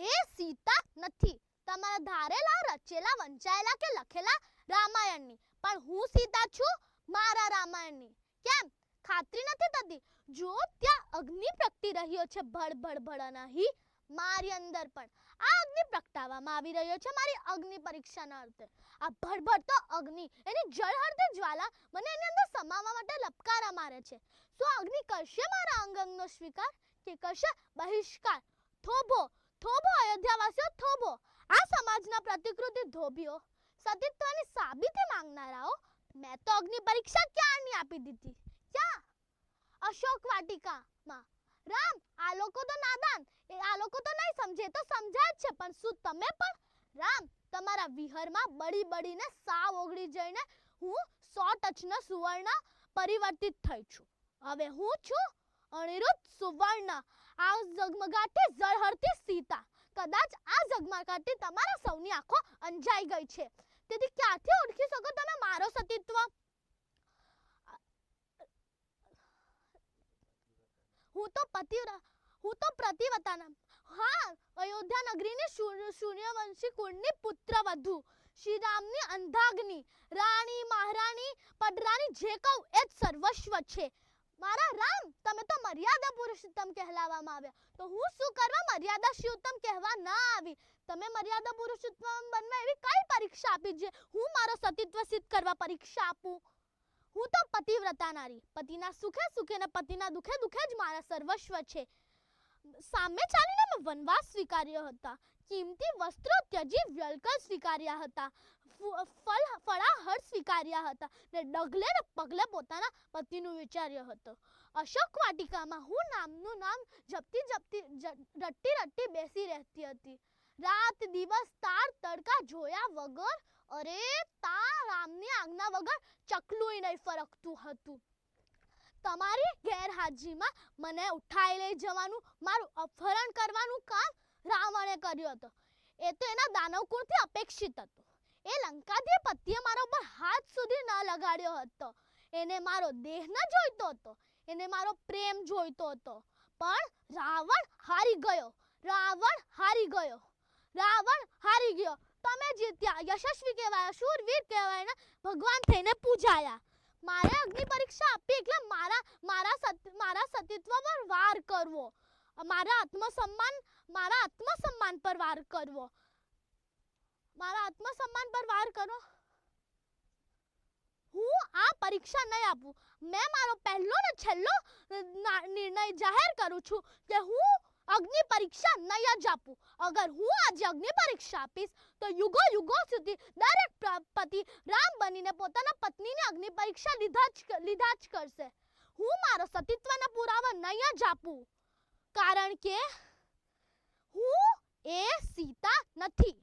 એ સીતા નથી. તમારા ધારેલા, રચેલા, વંચાયેલા કે લખેલા રામાયણની. પણ હું સીતા છું, મારા રામાયણની. કેમ? ખાતરી નથી થતી? જો ત્યાં અગ્નિ પ્રગટી રહ્યો છે ભડ ભડ ભડ નહીં મારી અંદર પણ. આ અગ્નિ પ્રગટાવવામાં આવી રહ્યો છે મારી અગ્નિ પરીક્ષાના અર્થે. આ ભડભડ તો અગ્નિ. એની જળહળતી જ્વાલા મને એની અંદર સમાવવા માટે લપકારા મારે છે. શું અગ્નિ કરશે મારા અંગ અંગનો સ્વીકાર? કે કરશે બહિષ્કાર? થોભો થોભો અયોધ્યાવાસીઓ થોભો આ સમાજના ધોબીઓ સતીત્વની સાબિતી માંગનારાઓ, મેં તો અગ્નિ પરીક્ષા ક્યારની આપી દીધી? ક્યાં? અશોક વાટિકામાં. રામ, આ લોકો તો નાદાન. એ આ લોકો તો નહીં સમજે તો સમજાય છે, પણ શું તમે પણ? રામ, તમારા વિહરમાં બળી બળીને સાવ ઓગળી જઈને હું સો ટચના સુવર્ણ પરિવર્તિત થઈ છું. હવે હું છું અનિરુદ્ધ સુવર્ણ. આ ઝગમગાટી ઝળહળતી સીતા. કદાચ આ ઝગમગાટી તમારા સૌની આંખો અંજાઈ ગઈ છે. તેથી ક્યાંથી ઓળખી શકો તમે મારો સતીત્વ? હું તો પતિવ્ર હું તો પ્રતિવતાના. હા, અયોધ્યા નગરીની સૂર્યવંશી કુળની પુત્ર વધુ. શ્રી રામની અંધાગ્નિ, રાણી, મહારાણી પડરાણી જે કહું એ જ સર્વસ્વ છે. મારા રામ, તમે તો મર્યાદા પુરુષોત્તમ કહેલાવામાં આવ્યા. તો હું શું કરવા મર્યાદા શિવોત્તમ કહેવા ના આવી? તમે મર્યાદા પુરુષોત્તમ બનવા એવી કઈ પરીક્ષા આપી છે હું મારો સતીત્વ સિદ્ધ કરવા પરીક્ષા આપું? હું તો પતિવ્રતા નારી. પતિના સુખે સુખે ને પતિના દુખે દુખે જ મારા સર્વસ્વ છે. સામે ચાલીને મેં વનવાસ સ્વીકાર્યો હતા. કિંમતી વસ્ત્રો ત્યજી વ્યલકલ સ્વીકાર્યા હતા. ફળ ફળાહળ સ્વીકાર્યા હતા. ને ડગલે ને પગલે પોતાના પતિનું વિચાર્યો હતો. અશોક વાટિકામાં. હું નામનું નામ જપતી જપતી રટ્ટી રટ્ટી બેસી રહેતી હતી. રાત દિવસ તાર તડકા જોયા વગર, અરે તા રામની આજ્ઞા વગર ચકલુંય નહીં ફરકતું હતું. તમારી ગેરહાજરીમાં મને ઉઠાઈ લઈ જવાનું, મારું અપહરણ કરવાનું કામ રાવણે કર્યું હતું. એ તો એના દાનવ કુળથી અપેક્ષિત હતું. એ લંકાધિપતિએ મારા ઉપર હાથ સુધી ન લગાડ્યો હતો. એને મારો દેહ ન જોઈતો હતો. એને મારો પ્રેમ જોઈતો હતો. પણ રાવણ હારી ગયો. રાવણ હારી ગયો. રાવણ હારી ગયો. તમે જીત્યા યશસ્વી કહેવાય, શૂરવીર કહેવાય ને, ભગવાન થઈને પૂજાયા. મારે અગ્નિ પરીક્ષા આપી એટલે મારા મારા મારા સતીત્વ પર વાર કરવો. મારા આત્મસન્માન મારા આત્મસન્માન પર વાર કરવો. મારા આત્મસન્માન પર વાર કરો. હું આ પરીક્ષા નહીં આપું. મેં મારો પહેલો ને છેલ્લો નિર્ણય જાહેર કરું છું કે હું અગ્નિ પરીક્ષા નહીં જ આપું. અગર હું આજે અગ્નિ પરીક્ષા આપીશ, તો યુગો યુગો સુધી દરેક પતિ રામ બનીને પોતાના પત્નીને અગ્નિ પરીક્ષા લીધા જ લીધા જ કરશે. હું મારો સતીત્વનો પુરાવા નહીં જ આપું. કારણ કે હું એ સીતા નથી.